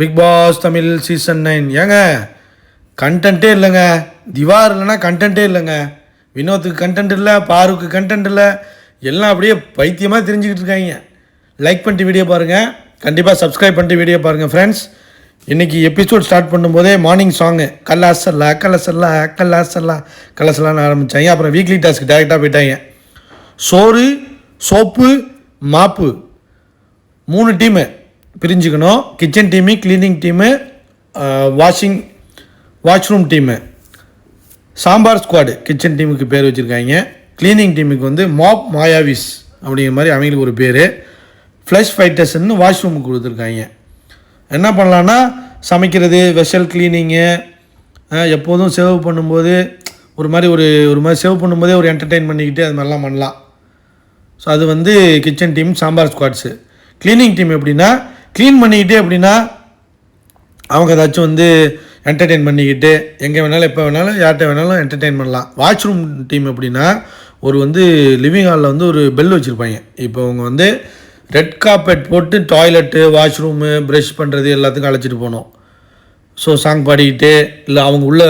Big pass Tamil season nine ஏங்க கண்டென்ட்டே இல்லைங்க. திவார் இல்லைன்னா கண்டென்ட்டே இல்லைங்க. வினோத்துக்கு கண்டென்ட் இல்லை பாருக்கு கண்டென்ட் இல்லை. எல்லாம் அப்படியே பைத்தியமாக தெரிஞ்சுக்கிட்டு இருக்காங்க. லைக் பண்ணிட்டு வீடியோ பாருங்கள் கண்டிப்பாக சப்ஸ்கிரைப் பண்ணிட்டு வீடியோ பாருங்கள் ஃப்ரெண்ட்ஸ் இன்றைக்கி எபிசோட் ஸ்டார்ட் பண்ணும்போதே மார்னிங் சாங்கு கல்லாசல்லா கலசல்லா கல்லாசல்லா கலசல்லான்னு ஆரம்பித்தாங்க அப்புறம் வீக்லி டாஸ்க்கு டேரெக்டாக போயிட்டாங்க. சோறு சோப்பு மாப்பு. மூணு team பிரிஞ்சுக்கணும். Kitchen team cleaning team washing washroom team sambar squad kitchen டீமுக்கு பேர் வச்சுருக்காங்க. க்ளீனிங் டீமுக்கு வந்து மாப் மாயாவிஸ் அப்படிங்கிற மாதிரி அவங்களுக்கு ஒரு பேர். ஃப்ளஷ் ஃபைட்டர்ஸ்ன்னு வாஷ்ரூமுக்கு கொடுத்துருக்காங்க. என்ன பண்ணலான்னா சமைக்கிறது வெஷல் க்ளீனிங்கு எப்போதும் சேவ் பண்ணும்போது ஒரு மாதிரி ஒரு ஒரு மாதிரி சேவ் பண்ணும்போதே ஒரு என்டர்டெயின் பண்ணிக்கிட்டு அது மாதிரிலாம் பண்ணலாம். ஸோ அது வந்து kitchen team sambar squads cleaning team எப்படின்னா க்ளீன் பண்ணிக்கிட்டு அப்படின்னா அவங்க ஏதாச்சும் வந்து என்டர்டெயின் பண்ணிக்கிட்டு எங்கே வேணாலும் எப்போ வேணாலும் யார்கிட்ட வேணாலும் என்டர்டெயின் பண்ணலாம். வாஷ்ரூம் டீம் எப்படின்னா ஒரு வந்து லிவிங் ஹாலில் வந்து ஒரு பெல் வச்சுருப்பாங்க. இப்போ அவங்க வந்து ரெட் கார்பெட் போட்டு டாய்லெட்டு வாஷ்ரூமு ப்ரஷ் பண்ணுறது எல்லாத்துக்கும் அழைச்சிட்டு போகணும் ஸோ சாங் பாடிக்கிட்டே இல்லை அவங்க உள்ள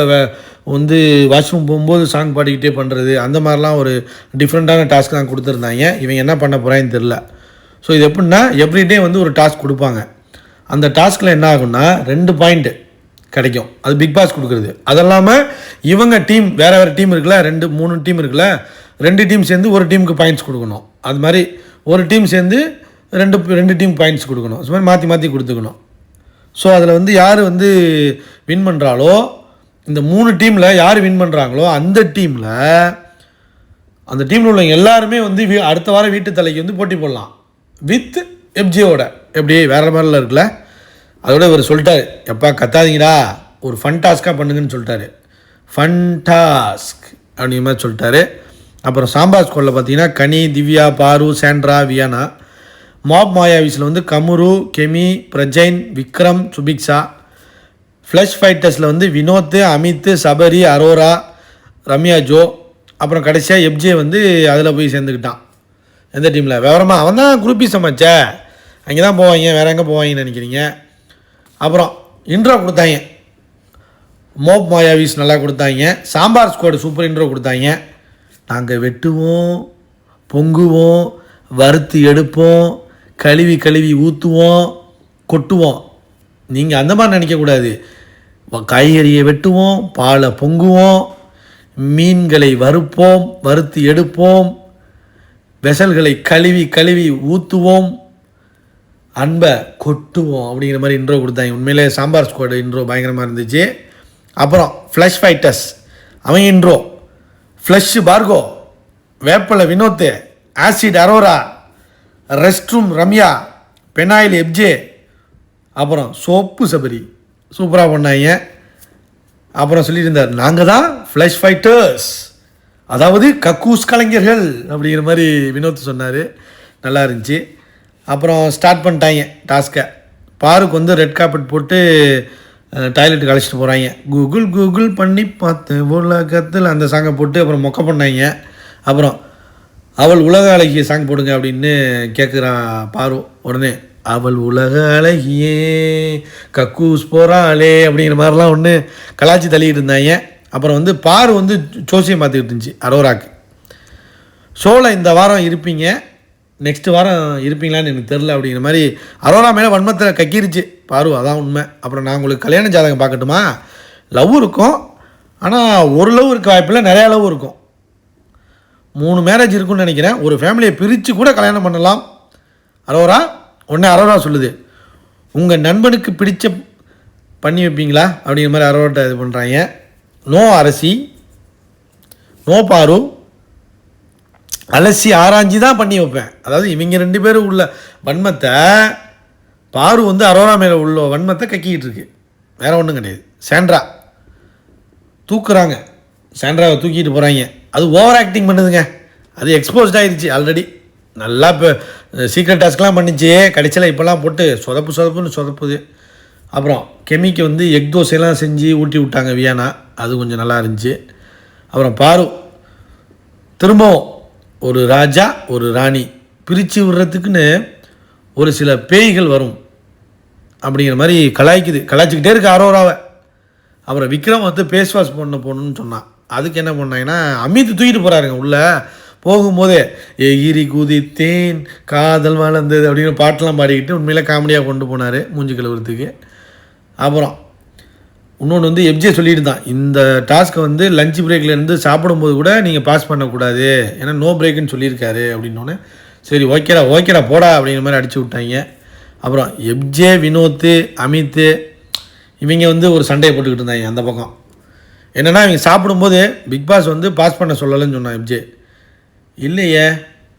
வந்து வாஷ்ரூம் போகும்போது சாங் பாடிக்கிட்டே பண்ணுறது அந்த மாதிரிலாம் ஒரு டிஃப்ரெண்ட்டான டாஸ்க் தான் கொடுத்துருந்தாங்க. இவங்க என்ன பண்ண போகிறான்னு தெரில ஸோ இது எப்படின்னா எவ்ரிடே வந்து ஒரு டாஸ்க் கொடுப்பாங்க. அந்த டாஸ்கில் என்ன ஆகும்னா ரெண்டு பாயிண்ட்டு கிடைக்கும். அது பிக் பாஸ் கொடுக்குறது. அது இல்லாமல் இவங்க டீம் வேறு வேறு டீம் இருக்குல்ல ரெண்டு மூணு டீம் இருக்குல்ல ரெண்டு டீம் சேர்ந்து ஒரு டீமுக்கு பாயிண்ட்ஸ் கொடுக்கணும். அது மாதிரி ஒரு டீம் சேர்ந்து ரெண்டு ரெண்டு டீம் பாயிண்ட்ஸ் கொடுக்கணும். இது மாதிரி மாற்றி மாற்றி கொடுத்துக்கணும். ஸோ அதில் வந்து யார் வந்து வின் பண்ணுறாளோ இந்த மூணு டீமில் யார் வின் பண்ணுறாங்களோ அந்த டீமில் அந்த டீமில் உள்ளவங்க எல்லாருமே வந்து வீ அடுத்த வாரம் வீட்டு தலைக்கு வந்து போட்டி போடலாம். வித் எப்ஜியோட எப்படி வேறு மாதிரிலாம் இருக்குல்ல? அதோட இவர் சொல்லிட்டாரு எப்பா கத்தாதீங்கடா ஒரு ஃபன் டாஸ்க்காக பண்ணுங்கன்னு சொல்லிட்டாரு. ஃபன் டாஸ்க் அப்படிங்கிற மாதிரி சொல்லிட்டாரு. அப்புறம் சாம்பார் ஸ்கூலில் பார்த்தீங்கன்னா கனி திவ்யா பாரு சாண்ட்ரா வியானா. மாப் மாயாவிஸில் வந்து கமுரு கெமி பிரஜைன் விக்ரம் சுபிக்ஷா. ஃப்ளஷ் ஃபைட்டர்ஸில் வந்து வினோத் அமித் சபரி அரோரா ரம்யா ஜோ. அப்புறம் கடைசியாக எப்ஜே வந்து அதில் போய் சேர்ந்துக்கிட்டான். எந்த டீமில் விவரமாக அவன் தான் குரூப்பி சமைச்ச. அங்கே தான் போவாங்க வேறு எங்கே போவாங்கன்னு நினைக்கிறீங்க? அப்புறம் இன்ட்ரோ கொடுத்தாங்க. மோப் மாயாவிஸ் நல்லா கொடுத்தாங்க. சாம்பார் ஸ்குவாடு சூப்பர் இன்ட்ரோ கொடுத்தாங்க. நாங்கள் வெட்டுவோம் பொங்குவோம் வறுத்து எடுப்போம் கழுவி கழுவி ஊற்றுவோம் கொட்டுவோம். நீங்கள் அந்த மாதிரி நினைக்கக்கூடாது. காய்கறியை வெட்டுவோம் பாலை பொங்குவோம் மீன்களை வறுப்போம் வறுத்து எடுப்போம் வெசல்களை கழுவி கழுவி ஊற்றுவோம் அன்பை கொட்டுவோம் அப்படிங்கிற மாதிரி இன்ட்ரோ கொடுத்தாங்க. உண்மையிலே சாம்பார் ஸ்குவாடு இன்ட்ரோ பயங்கரமாக இருந்துச்சு. அப்புறம் ஃப்ளஷ் ஃபைட்டர்ஸ் அவன் இன்ட்ரோ ஃப்ளஷ் பார்கோ வேப்பலை Vinoth acid Aurora rest room Ramya phenyl FJ அப்புறம் சோப்பு சபரி. சூப்பராக பண்ணாங்க. அப்புறம் சொல்லியிருந்தார் நாங்கள் தான் ஃப்ளஷ் ஃபைட்டர்ஸ் அதாவது கக்கூஸ் கலைஞர்கள் அப்படிங்கிற மாதிரி வினோத் சொன்னார். நல்லா இருந்துச்சு. அப்புறம் ஸ்டார்ட் பண்ணிட்டாங்க டாஸ்க்கை பாருக்கு வந்து ரெட் கார்பெட் போட்டு டாய்லெட்டுக்கு அழைச்சிட்டு போகிறாங்க கூகுள் கூகுள் பண்ணி பார்த்து உலகத்தில் அந்த சாங்கை போட்டு அப்புறம் மொக்க பண்ணாங்க. அப்புறம் அவள் உலக அழகிய சாங் போடுங்க அப்படின்னு கேட்குறான் பாரு உடனே. அவள் உலக அழகியே கக்கூஸ் போகிறாளே அப்படிங்கிற மாதிரிலாம் ஒன்று கலாச்சி தள்ளிக்கிட்டு இருந்தாங்க. அப்புறம் வந்து பார் வந்து ஜோசியம் பார்த்துக்கிட்டு இருந்துச்சு அரோராக்கு. ஷோவில் இந்த வாரம் இருப்பீங்க நெக்ஸ்ட் வாரம் இருப்பீங்களான்னு எனக்கு தெரில அப்படிங்கிற மாதிரி அரோரா மேலே வன்மத்தில் கக்கிருச்சு. பாரு அதான் உண்மை. அப்புறம் நான் உங்களுக்கு கல்யாண ஜாதகம் பார்க்கட்டுமா? லவ் இருக்கும். ஆனால் ஒரு லவ் இருக்க வாய்ப்பில்லை நிறையா லவ் இருக்கும். மூணு மேரேஜ் இருக்குன்னு நினைக்கிறேன். ஒரு ஃபேமிலியை பிரித்து கூட கல்யாணம் பண்ணலாம். அரோரா உடனே அரோரா சொல்லுது. உங்கள் நண்பனுக்கு பிடிச்ச பண்ணி வைப்பீங்களா? அப்படிங்கிற மாதிரி அரோட்டை இது பண்ணுறாங்க நோ அரசி நோ பாரு. அலசி ஆராய்ஞ்சி தான் பண்ணி வைப்பேன். அதாவது இவங்க ரெண்டு பேரும் உள்ள வன்மத்தை பாரு வந்து அரோரா மேலே உள்ள வன்மத்தை கக்கிக்கிட்டு இருக்கு. வேற ஒன்றும் கிடையாது. சேண்ட்ரா. தூக்குறாங்க. சேண்ட்ராவை தூக்கிட்டு போகிறாங்க அது ஓவர் ஆக்டிங் பண்ணுதுங்க. அது எக்ஸ்போஸ்ட் ஆயிருச்சு ஆல்ரெடி நல்லா இப்போ சீக்ரெட் டாஸ்க்லாம் பண்ணிச்சு. கடைசியில் இப்போல்லாம் போட்டு சொதப்பு சொதப்புன்னு சொதப்புது. அப்புறம் கெமிக்கு வந்து எக் தோசையெல்லாம் செஞ்சு ஊட்டி விட்டாங்க வியானா. அது கொஞ்சம் நல்லா இருந்துச்சு. அப்புறம் பாரு திரும்பவும் ஒரு ராஜா ஒரு ராணி பிரித்து விடுறதுக்குன்னு ஒரு சில பேய்கள் வரும். அப்படிங்கிற மாதிரி கலாய்க்குது. கலாய்ச்சிக்கிட்டே இருக்கு அரோராவை. அப்புறம் விக்ரம் வந்து ஃபேஸ் வாஷ் பண்ண போகணுன்னு சொன்னான். அதுக்கு என்ன பண்ணாங்கன்னா அமித் தூக்கிட்டு போகிறாருங்க உள்ளே. போகும்போதே எகிரி குதித்தேன் காதல் வளர்ந்தது அப்படின்னு பாட்டெலாம் பாடிக்கிட்டு உண்மையில காமெடியாக கொண்டு போனார் மூஞ்சி கழுவுறதுக்கு. அப்புறம் இன்னொன்று வந்து எப்ஜே சொல்லியிருந்தான் தான் இந்த டாஸ்க்கை வந்து லஞ்ச் பிரேக்லேருந்து சாப்பிடும்போது கூட நீங்கள் பாஸ் பண்ணக்கூடாது. ஏன்னா நோ பிரேக்குன்னு சொல்லியிருக்காரு அப்படின்னோடனே சரி ஓகேடா ஓகேடா போடா அப்படிங்கிற மாதிரி அடிச்சு விட்டாங்க. அப்புறம் எப்ஜே வினோத்து அமித்து இவங்க வந்து ஒரு சண்டையை போட்டுக்கிட்டு இருந்தாங்க அந்த பக்கம். என்னென்னா இவங்க சாப்பிடும்போது பிக் பாஸ் வந்து பாஸ் பண்ண சொல்லலைன்னு சொன்னான் எப்ஜே இல்லையே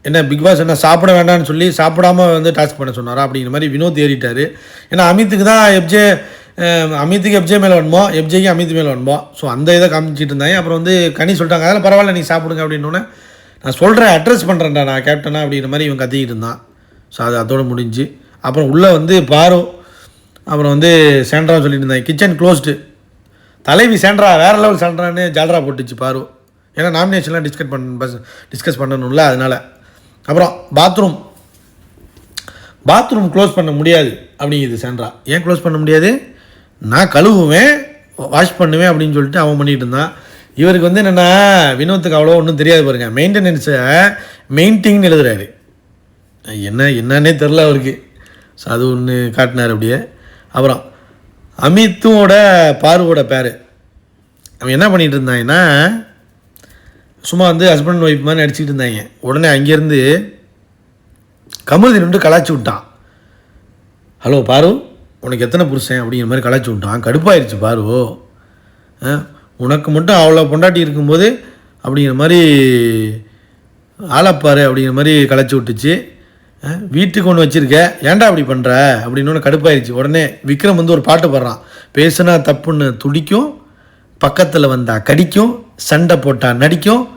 என்ன பிக் பாஸ் என்ன சாப்பிட வேண்டாம்னு சொல்லி சாப்பிடாம வந்து டாஸ்க் பண்ண சொன்னாரா அப்படிங்கிற மாதிரி வினோத் ஏறிட்டார். ஏன்னா அமித்துக்கு தான் எப்ஜே அமித்துக்கு எப்ஜே மேலே வேணுமோ எப்ஜேக்கு அமித் மேலே வேணுமோ. ஸோ அந்த இதை காமிச்சிட்டு இருந்தாங்க அப்புறம் வந்து கனி சொல்லிட்டாங்க. அதெல்லாம் பரவாயில்ல நீ சாப்பிடுங்க அப்படின்னோடனே நான் சொல்கிறேன் அட்ரஸ் பண்ணுறேன்டா நான் கேப்டனா அப்படிங்கிற மாதிரி இவன் கத்திக்கிட்டு இருந்தான். ஸோ அது அதோட முடிஞ்சு. அப்புறம் உள்ளே வந்து பாரோ அப்புறம் வந்து சேண்ட்ரா சொல்லிட்டு இருந்தாங்க. கிச்சன் க்ளோஸ்டு தலைவி சேண்ட்ரா வேறு லெவல் சேண்ட்ரான்னு ஜால்ரா போட்டுச்சு பாரு. ஏன்னா நாமினேஷன்லாம் டிஸ்கஸ் பண்ண பஸ் டிஸ்கஸ் பண்ணணும்ல அதனால். அப்புறம் பாத்ரூம் பாத்ரூம் க்ளோஸ் பண்ண முடியாது அப்படிங்குது சேண்ட்ரா. ஏன் க்ளோஸ் பண்ண முடியாது? நான் கழுவுவேன் வாஷ் பண்ணுவேன் அப்படின்னு சொல்லிட்டு அவன் பண்ணிட்டு இருந்தான். இவருக்கு வந்து என்னென்னா வினோத்துக்கு அவ்வளோ ஒன்றும் தெரியாது பாருங்கள் மெயின்டெனன்ஸை மெயின்டிங்னு எழுதுறாரு. என்ன என்னன்னே தெரில அவருக்கு. ஸோ அது ஒன்று காட்டினார் அப்படியே. அப்புறம் அமித்தோட பார்வோட பேர். அவன் என்ன பண்ணிட்டு இருந்தாங்கன்னா சும்மா வந்து ஹஸ்பண்ட் ஒய்ஃப் மாதிரி நடிச்சிக்கிட்டு இருந்தாங்க. உடனே அங்கேருந்து கமருதி நின்று கலாச்சி விட்டான். ஹலோ பாரு. உனக்கு எத்தனை புருஷன் அப்படிங்கிற மாதிரி கலாச்சி விட்டான். கடுப்பாயிருச்சு பாரு. ஆ, உனக்கு மட்டும் அவ்வளோ பொண்டாட்டி இருக்கும்போது அப்படிங்கிற மாதிரி ஆளப்பாரு அப்படிங்கிற மாதிரி கலைச்சி விட்டுச்சு. வீட்டுக்கு ஒன்று வச்சுருக்க. ஏன்டா அப்படி பண்ணுற அப்படின்னு ஒன்று கடுப்பாயிருச்சு. உடனே விக்ரம் வந்து ஒரு பாட்டு பாடுறான். பேசுனா தப்புன்னு துடிக்கும் பக்கத்தில் வந்தால் கடிக்கும் சண்டை போட்டால் நடிக்கும்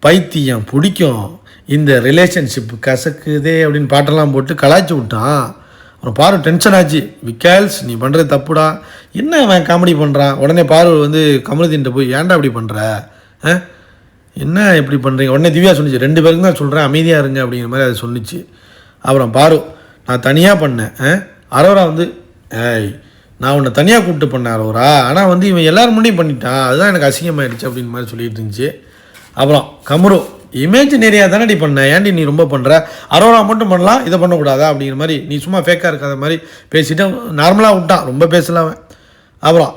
பைத்தியம் பிடிக்கும். இந்த ரிலேஷன்ஷிப் கசக்குதே அப்படின்னு பாட்டெல்லாம் போட்டு கலாய்ச்சி விட்டான். அப்புறம் பாரு டென்ஷன் ஆச்சு. விக்கால்ஸ் நீ பண்ணுறது தப்புடா. என்ன அவன் காமெடி பண்ணுறான் உடனே பாரு வந்து கமலுதீன்ட்ட போய் ஏன்டா அப்படி பண்ணுற ஆ? என்ன இப்படி பண்ணுறீங்க உடனே திவ்யா சொன்னிச்சு ரெண்டு பேருக்கும் தான் சொல்கிறேன் அமைதியாக இருங்க அப்படிங்கிற மாதிரி அது சொன்னிச்சு அப்புறம் பாரு நான் தனியாக பண்ணேன் ஆ? அரோரா வந்து ஏய் நான் உன்னை தனியாக கூப்பிட்டு பண்ணேன் அரோரா. ஆனால் வந்து இவன் எல்லோரும் முன்னே பண்ணிட்டான். அதுதான் எனக்கு அசிங்கமாயிடுச்சு அப்படின்னு மாதிரி சொல்லிட்டு இருந்துச்சு. அப்புறம் கமரு இமேஜினரியாக நீ பண்ண? ஏன்டி நீ ரொம்ப பண்ணுற அரோரா மட்டும் பண்ணலாம் இதை பண்ணக்கூடாதா? அப்படிங்கிற மாதிரி நீ சும்மா ஃபேக்காக இருக்காத மாதிரி பேசிட்டு நார்மலாக விட்டான். ரொம்ப பேசலாம். அவன் அப்புறம்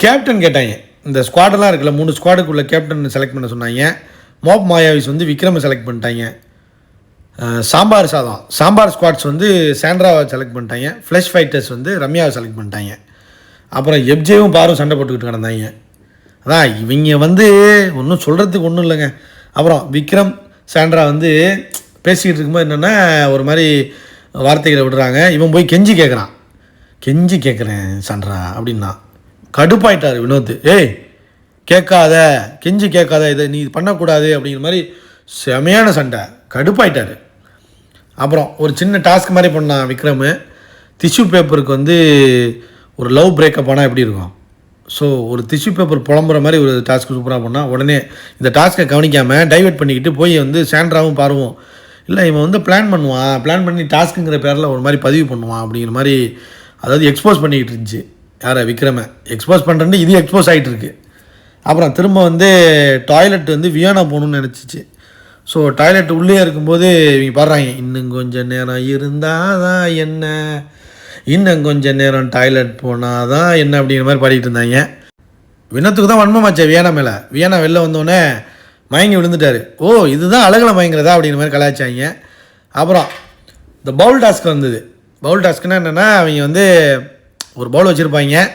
கேப்டன் கேட்டாங்க. இந்த ஸ்குவாடெல்லாம் இருக்குல்ல மூணு ஸ்குவாடுக்குள்ள கேப்டன் செலக்ட் பண்ண சொன்னாங்க. மோப் மாயாவிஸ் வந்து விக்ரமை செலக்ட் பண்ணிட்டாங்க. சாம்பார் சாதம். சாம்பார் ஸ்குவாட்ஸ் வந்து சாண்ட்ராவை செலக்ட் பண்ணிட்டாங்க. ஃப்ளஷ் ஃபைட்டர்ஸ் வந்து ரம்யாவை செலக்ட் பண்ணிட்டாங்க. அப்புறம் எப்ஜேவும் பாரும் சண்டை போட்டுக்கிட்டு கிடந்தாங்க. அதான் இவங்க வந்து ஒன்றும் சொல்கிறதுக்கு ஒன்றும் இல்லைங்க. அப்புறம் விக்ரம் சாண்ட்ரா வந்து பேசிக்கிட்டு இருக்கும்போது என்னென்னா ஒரு மாதிரி வார்த்தைகளை விடுறாங்க. இவன் போய் கெஞ்சி கேட்குறான் கெஞ்சி கேட்குறேன் சாண்ட்ரா அப்படின்னா. கடுப்பாயிட்டார் வினோத் ஏய் கேட்காத கெஞ்சி கேட்காத இதை நீ பண்ணக்கூடாது அப்படிங்கிற மாதிரி செமையான சண்டை. கடுப்பாயிட்டார். அப்புறம் ஒரு சின்ன டாஸ்க் மாதிரி பண்ணான் விக்ரம். டிஷ்யூ பேப்பருக்கு வந்து ஒரு லவ் பிரேக்கப் ஆனால் எப்படி இருக்கும்? ஸோ ஒரு டிஷ்யூ பேப்பர் புலம்புற மாதிரி ஒரு டாஸ்க் சூப்பராக பண்ணால் உடனே இந்த டாஸ்க்கை கவனிக்காமல் டைவர்ட் பண்ணிக்கிட்டு போய் வந்து சாண்ட்ராவும் பாருவோம். இல்லை இவன் வந்து பிளான் பண்ணுவான். பிளான் பண்ணி டாஸ்க்குங்கிற பேரில் ஒரு மாதிரி பதிவு பண்ணுவான் அப்படிங்கிற மாதிரி அதாவது எக்ஸ்போஸ் பண்ணிக்கிட்டு இருந்துச்சு. யாரை? விக்ரமை. எக்ஸ்போஸ் பண்ணுறேன்னு இது எக்ஸ்போஸ் ஆகிட்டு இருக்கு. அப்புறம் திரும்ப வந்து டாய்லெட் வந்து வியானா போகணும்னு நினச்சிச்சு. ஸோ டாய்லெட் உள்ளே இருக்கும்போது இவங்க பாடுறாங்க இன்னும் கொஞ்சம் நேரம் இருந்தால் தான் என்ன? இன்னும் கொஞ்ச நேரம் டாய்லெட் போனால் தான் என்ன அப்படிங்கிற மாதிரி பாடிட்டு இருந்தாங்க. வினத்துக்கு தான் வன்மமாச்சே வியானா மேலே. வியானா வெளில வந்தோடனே மயங்கி விழுந்துட்டாரு. ஓ இதுதான் அழகில் மயங்குறதா அப்படிங்கிற மாதிரி கலாய்ச்சாங்க. அப்புறம் இந்த பவுல் டாஸ்க் வந்தது. பவுல் டாஸ்க்னா என்னென்னா அவங்க வந்து ஒரு பவுல் வச்சுருப்பாங்க.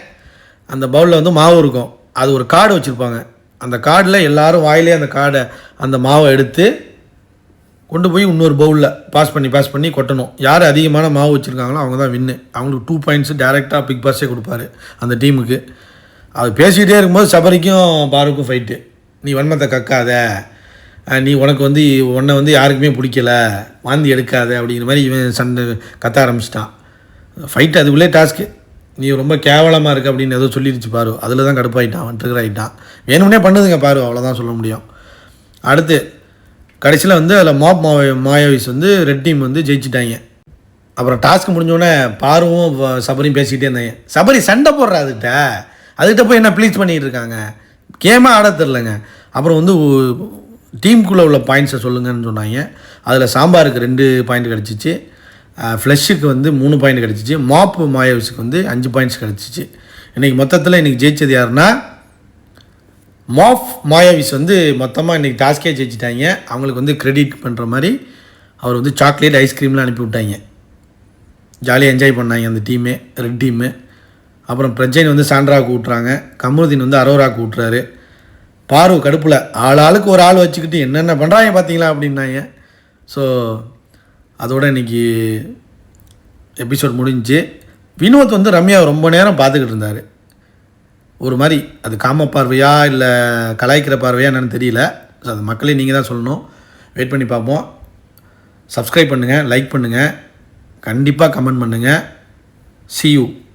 அந்த பவுலில் வந்து மாவு இருக்கும். அது ஒரு கார்டு வச்சுருப்பாங்க. அந்த கார்டில் எல்லாரும் வாயிலே அந்த கார்டை அந்த மாவை எடுத்து கொண்டு போய் இன்னொரு பவுலில் பாஸ் பண்ணி பாஸ் பண்ணி கொட்டணும். யார் அதிகமான மாவு வச்சுருக்காங்களோ அவங்க தான் வின்னு அவங்களுக்கு டூ பாயிண்ட்ஸ் டேரெக்டாக பிக் பாஸே கொடுப்பாரு அந்த டீமுக்கு அது பேசிக்கிட்டே இருக்கும்போது சபரிக்கும் பாருக்கும் ஃபைட்டு நீ வன்மத்தை கக்காத. நீ உனக்கு வந்து உன்னை வந்து யாருக்குமே பிடிக்கல. வாந்தி எடுக்காத அப்படிங்கிற மாதிரி இவன் சண்டை கத்த ஆரம்பிச்சிட்டான். ஃபைட் அதுக்குள்ளே டாஸ்க்கு நீ ரொம்ப கேவலமாக இருக்க அப்படின்னு ஏதோ சொல்லிடுச்சு பாரு. அதில் தான் கடுப்பாயிட்டான் ட்ரிகர் ஆகிட்டான் வேணும்னே பண்ணுதுங்க பாரு அவ்வளோதான் சொல்ல முடியும். அடுத்து கடைசியில் வந்து அதில் மாப் மாய மாயாவிஸ் வந்து ரெட் டீம் வந்து ஜெயிச்சிட்டாங்க. அப்புறம் டாஸ்க் முடிஞ்சோடனே பாருவும் சபரியும் பேசிக்கிட்டே இருந்தாங்க. சபரி சண்டை போடுறா அதுக்கிட்ட அதுக்கிட்ட போய் என்ன ப்ளீஸ் பண்ணிகிட்டு இருக்காங்க? கேமாக ஆட தெரிலங்க அப்புறம் வந்து டீமுக்குள்ளே உள்ள பாயிண்ட்ஸை சொல்லுங்கன்னு சொன்னாங்க. அதில் சாம்பாருக்கு ரெண்டு பாயிண்ட் கிடச்சிச்சு. ஃப்ளஷுக்கு வந்து மூணு பாயிண்ட் கிடச்சிச்சு. மாப்பு மாயாவிஸுக்கு வந்து அஞ்சு பாயிண்ட்ஸ் கிடச்சிச்சு. இன்றைக்கி மொத்தத்தில் இன்றைக்கி ஜெயிச்சது யாருன்னா மாஃப் மாயாவிஸ் வந்து மொத்தமாக இன்றைக்கி டாஸ்கே ஜெயிச்சிட்டாங்க. அவங்களுக்கு வந்து க்ரெடிட் பண்ணுற மாதிரி அவர் வந்து சாக்லேட் ஐஸ்கிரீம்லாம் அனுப்பி விட்டாங்க. ஜாலியாக என்ஜாய் பண்ணாங்க அந்த டீமே ரெட் டீமு அப்புறம் பிரஜைன் வந்து சாண்ட்ராவுக்கு கூட்டுறாங்க கமருதீன் வந்து அரோரா கூட்டுறாரு பாரு கடுப்பில் ஆள் ஆளுக்கு ஒரு ஆள் வச்சுக்கிட்டு என்னென்ன பண்ணுறாங்க பார்த்தீங்களா அப்படின்னாங்க. ஸோ அதோட இன்னைக்கு எபிசோட் முடிஞ்சு வினோத் வந்து ரம்யாவை ரொம்ப நேரம் பார்த்துக்கிட்டு இருந்தார். ஒரு மாதிரி அது காம பார்வையா இல்லை கலாய்க்கிற பார்வையா என்னென்னு தெரியல. ஸோ அது மக்களே நீங்கள் தான் சொல்லணும். வெயிட் பண்ணி பார்ப்போம். சப்ஸ்கிரைப் பண்ணுங்கள் லைக் பண்ணுங்கள் கண்டிப்பாக கமெண்ட் பண்ணுங்கள் சி யூ